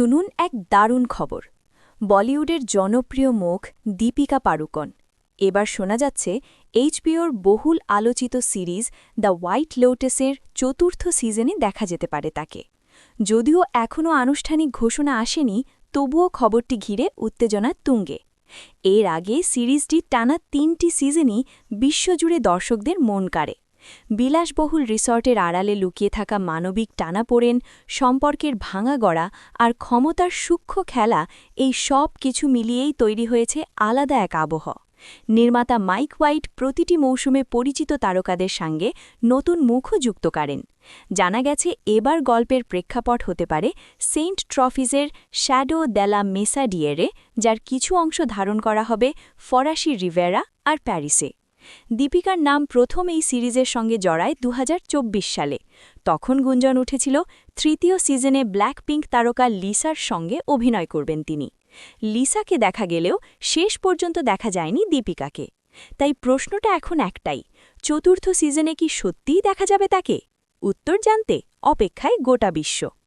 শুনুন এক দারুণ খবর। বলিউডের জনপ্রিয় মুখ দীপিকা পাড়ুকন। এবার শোনা যাচ্ছে এইচবিওর বহুল আলোচিত সিরিজ দ্য হোয়াইট লোটেসের চতুর্থ সিজনে দেখা যেতে পারে তাকে। যদিও এখনও আনুষ্ঠানিক ঘোষণা আসেনি, তবুও খবরটি ঘিরে উত্তেজনা তুঙ্গে। এর আগে সিরিজটি টানা তিনটি সিজনই বিশ্বজুড়ে দর্শকদের মন কাড়ে। বিলাসবহুল রিসর্টের আড়ালে লুকিয়ে থাকা মানবিক টানাপোড়েন, সম্পর্কের ভাঙা গড়া আর ক্ষমতার সূক্ষ্ম খেলা এই সব কিছু মিলিয়েই তৈরি হয়েছে আলাদা এক আবহ। নির্মাতা মাইক হোয়াইট প্রতিটি মৌসুমে পরিচিত তারকাদের সঙ্গে নতুন মুখও যুক্ত করেন। জানা গেছে, এবার গল্পের প্রেক্ষাপট হতে পারে সেন্ট ট্রফিজের শ্যাডো দ্যালা মেসাডিয়েরে যার কিছু অংশ ধারণ করা হবে ফরাসি রিভেরা আর প্যারিসে। দীপিকার নাম প্রথম এই সিরিজের সঙ্গে জড়ায় দু হাজার চব্বিশ সালে। তখন গুঞ্জন উঠেছিল, তৃতীয় সিজনে ব্ল্যাক পিঙ্ক তারকা লিসার সঙ্গে অভিনয় করবেন তিনি। লিসাকে দেখা গেলেও শেষ পর্যন্ত দেখা যায়নি দীপিকাকে। তাই প্রশ্নটা এখন একটাই, চতুর্থ সিজনে কি সত্যিই দেখা যাবে তাকে? উত্তর জানতে অপেক্ষায় গোটা বিশ্ব।